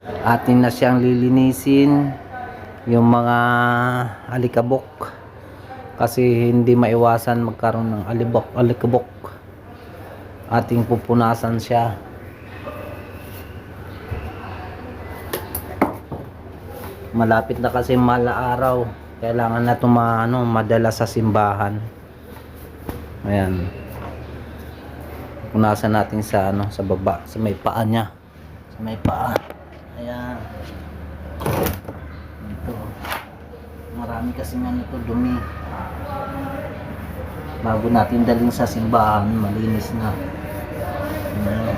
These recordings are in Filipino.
Atin na siyang lilinisin yung mga alikabok kasi hindi maiwasan magkaroon ng alibok, alikabok. Ating pupunasan siya. Malapit na kasi mala araw. Kailangan na tuma, ano, madala sa simbahan. Ayan. Punasan natin sa ano, sa baba, sa may paa niya. Sa may paa. Ayan. Ito. Marami kasi nga nito dumi. Bago natin dalhin sa simbahan, malinis na. Ayan.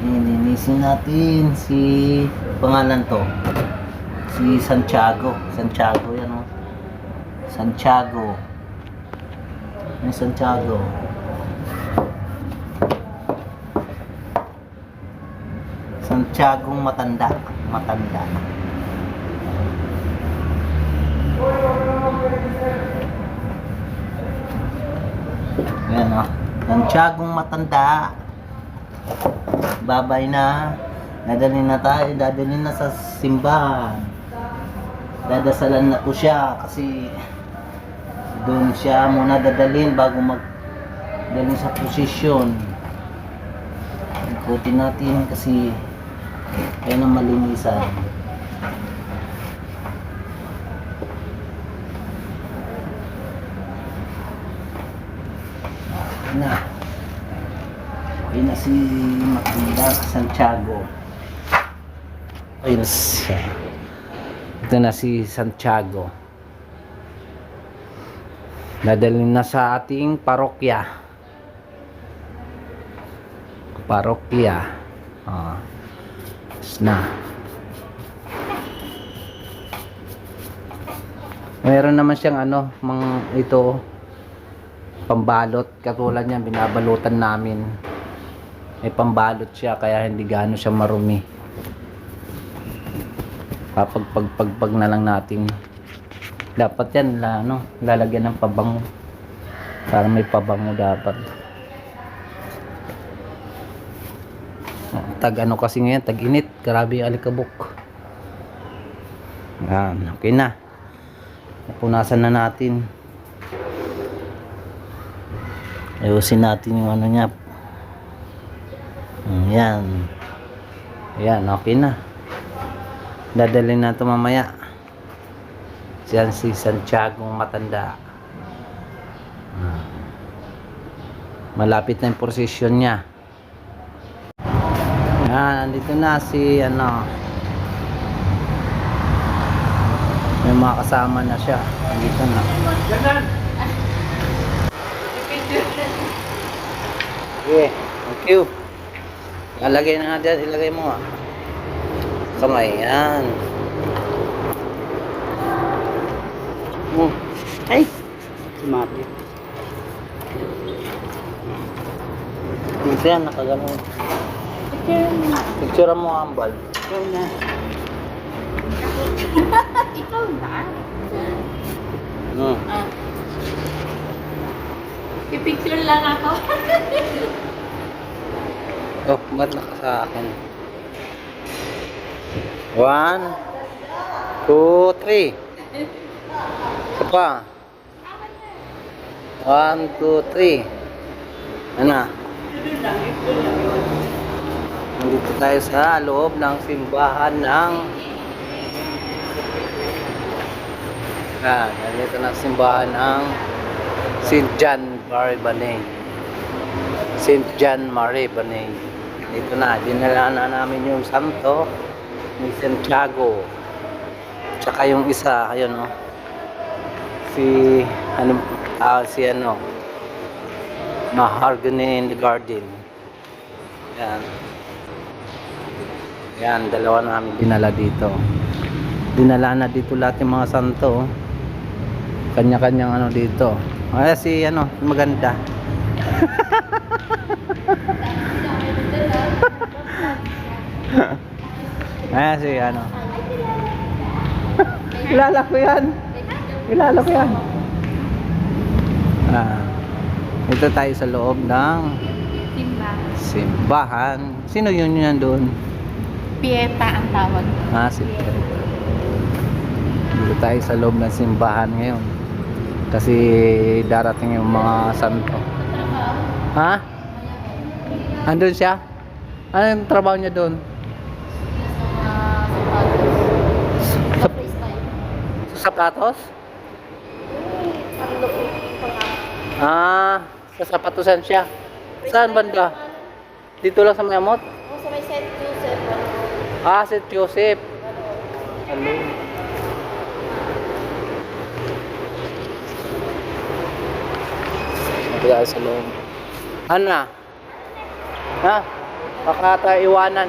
Nilinisin natin si pangalan to. Si Santiago. Santiago yan oh. Santiago. May Santiago. Santiago matanda. Matanda. Yan oh. Santiago matanda. Babay na. Dadalhin na tayo. Dadalhin na sa simbahan. Dadasalan na ko siya kasi doon siya muna dadalhin bago mag dalhin sa posisyon. Ikutin natin kasi ayun ang malinisan. Na. Ayun na si Matinda Santiago. Ayun na siya. Ito na si Santiago. Dadalhin na sa ating parokya. Parokya. Ah. Na. Meron naman siyang ano, mang ito pambalot katulad niyan binabalutan namin. May pambalot siya kaya hindi gaano siya marumi. Papagpagpagpag na lang natin. Dapat yan la, ano, lalagyan ng pabango. Para may pabango dapat. Tag ano kasi ngayon tag init. Grabe alikabok. Yan okay na. Punasan na natin. Ayusin natin yung ano niya. Yan. Yan okay na dadalhin na ito mamaya Yan si Santiago matanda. Ah. Malapit na yung prosesyon niya. Yan, nandito na si ano. May mga kasama na siya. Nandito na. Okay, thank you. Ilagay na nga dyan, ilagay mo nga. Kamay, yan. Oh. Ay, sumapit. Dito yan, nakagano. Picture mo ambal. Ikaw na. Ikaw na? Hmm. Ah. Pipicture lang ako. Oh, ba't naka sa akin? One, two, three. Isa pa. One, two, three. Ano? Nandito tayo sa loob ng simbahan ng Yan, nandito na simbahan ng St. John Mary Banay. St. John Mary Banay. Dito na, dinala na namin yung santo ni Santiago. Tsaka yung isa, ayun oh. Si, ano, ah, si ano, Mahogany in the Garden. Yan. Yan, dalawa namin dinala dito. Dinala na dito lahat yung mga santo. oh. Kanya-kanyang ano dito. Ay, si ano, maganda. Si ano. Kilala ko yan. Kilala ko yan. Ah, ito tayo sa loob ng Simba. simbahan. Sino yun yan doon? Pieta ang tawag. Ah, si Dito tayo sa loob ng simbahan ngayon. Kasi darating yung mga santo. Ha? Andun siya? Ano yung trabaho niya doon? Sa, sa sapatos? Ah, sa sapatusan siya. Saan banda? Dito lang sa Mayamot? Oh, sa may St. Joseph. Ah, St. Joseph. Hello. Kaya sa loob. Ano na? Ha? Baka tayo iwanan.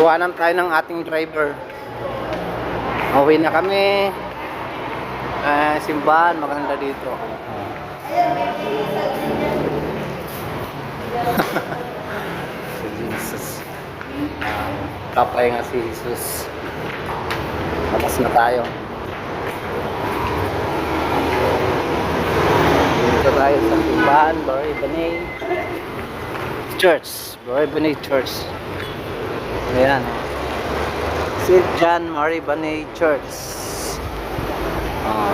Iwanan tayo ng ating driver. Uwi na kami. Eh, simbahan, maganda dito. si Jesus. Kapay nga si Jesus. Labas na tayo. Dito tayo sa simbahan, Bari Banay Church. Bari Banay Church. Ayan. St. John Mary Banay Church. Ah.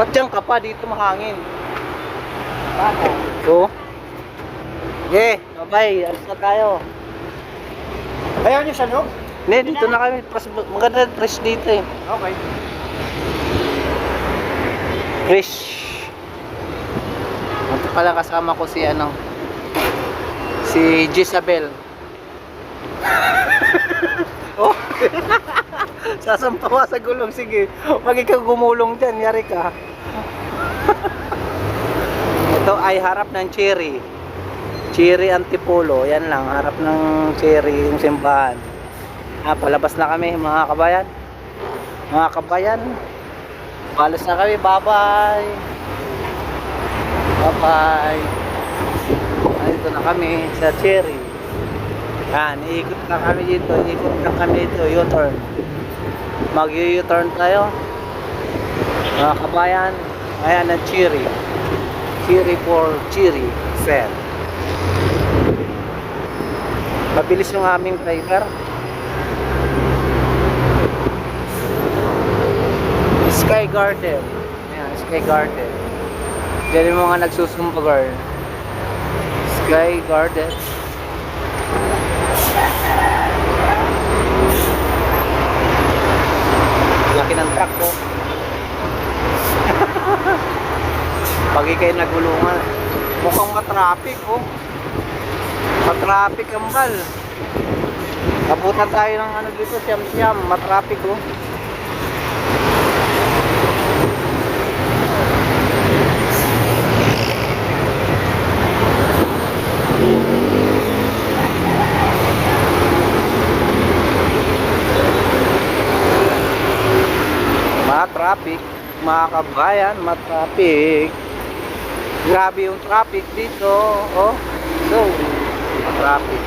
Ba't dyan ka pa? Dito mahangin. So? Okay, bye-bye. Alis na tayo. Ayaw niyo sa loob? Hindi, dito na kami. Maganda fresh dito eh. Okay. Fresh. Ito pala kasama ko si ano. Si Jezabel. oh. Sasampawa sa gulong. Sige. Pag ikaw gumulong dyan, yari ka. Ito ay harap ng cherry. Cherry Antipolo. Yan lang. Harap ng cherry yung simbahan. Ah, palabas na kami mga kabayan. Mga kabayan. Balas na kami. Bye-bye. Bye-bye. Nandito na kami sa cherry. Yan, iikot na kami dito. Iikot na kami dito. U-turn. Mag-U-turn tayo. Mga kabayan. Ayan ang cherry. Cherry for cherry. Sell. Mabilis yung aming driver. Sky Garden. Ayan, Sky Garden. Diyan yung mga nagsusumbagar. Sky Garden. Laki ng truck ko. Pag ikay nagulungan, mukhang matraffic oh. Matraffic ang bal. Abutan tayo ng ano dito, siyam-siyam, matraffic oh. ma-traffic, mga kabayan, ma-traffic. Grabe yung traffic dito, oh. So, ma-traffic.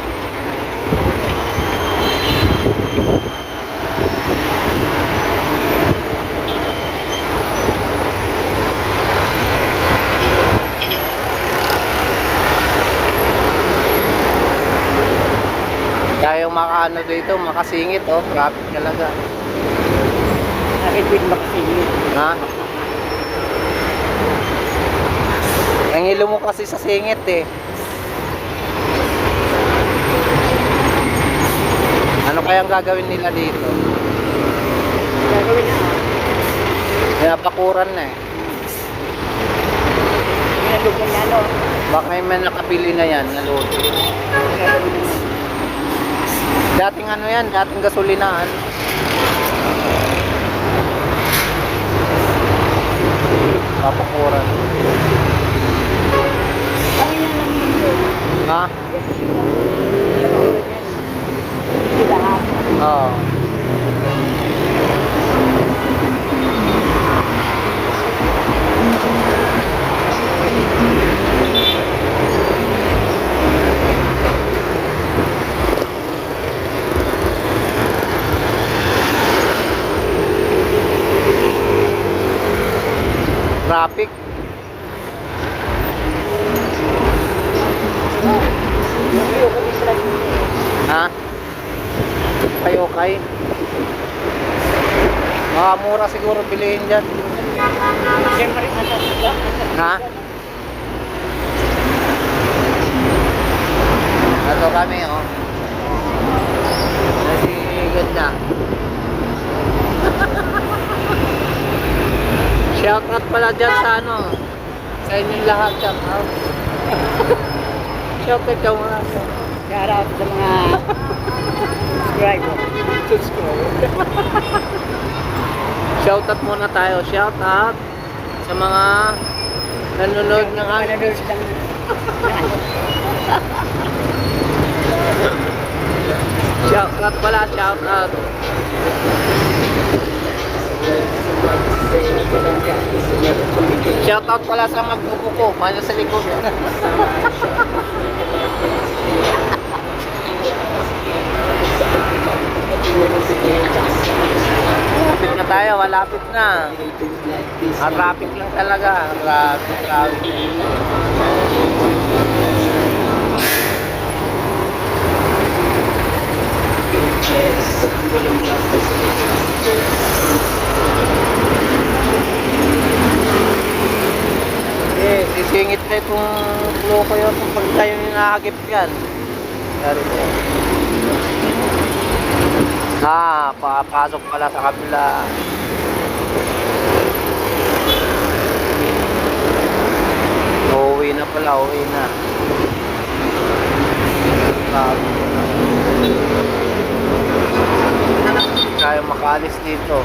Kaya yung makaano dito, makasingit, oh. Traffic talaga. Nakit din makasingit. Ha? Ang ilo mo kasi sa singit eh. Ano kayang gagawin nila dito? Gagawin na. Pinapakuran na eh. Ginalugyan na, no? Baka may may nakabili na yan na load. Gagawin na. Dating ano yan, dating gasolinaan. Papakuran. Kami na lang yun. Ha? Oo. mura siguro bilihin dyan. Siyempre, nasa Ha? Ito kami, oh. Nasisigod na. Shoutout pala dyan sa ano. Sa inyong lahat, shoutout. shoutout ka muna. Shout out sa mga subscriber. Shoutout muna tayo. Shoutout sa mga nanonood ng silang Shoutout pala, shoutout. Shoutout pala sa magbubuko, mana sa likod. Malapit na tayo, malapit na. Ah, traffic lang talaga. Traffic, traffic. Eh, sisingit na itong loko yun kung pag tayo nakagip yan. Dari. Ah, papasok pala sa kabila. Uuwi na pala, uuwi na. Hindi tayo makaalis dito.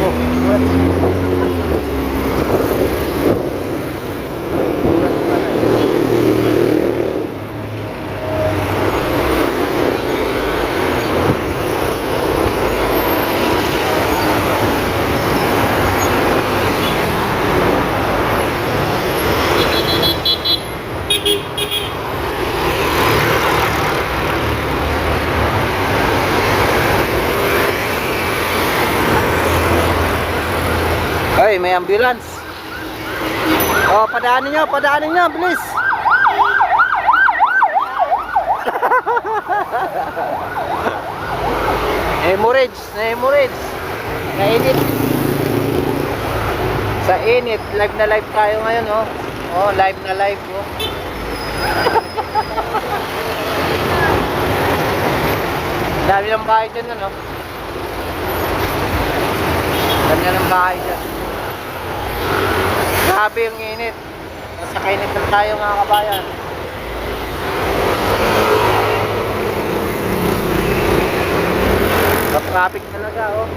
Ay, may ambulance. Oh, padaanin nyo, padaanin nyo, bilis. hemorrhage, na hemorrhage. Nainit. Sa init, live na live tayo ngayon, oh. Oh, live na live, oh. Dami ng bahay dyan, ano? Ganda ng bahay dyan. Grabe yung init. Nasa kainit lang tayo mga kabayan. Sa-traffic talaga, oh.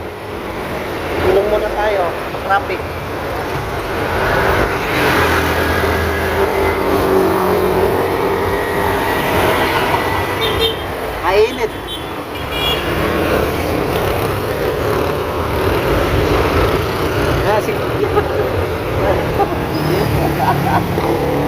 Tulong muna tayo. Traffic. Mainit. Ah, Yeah.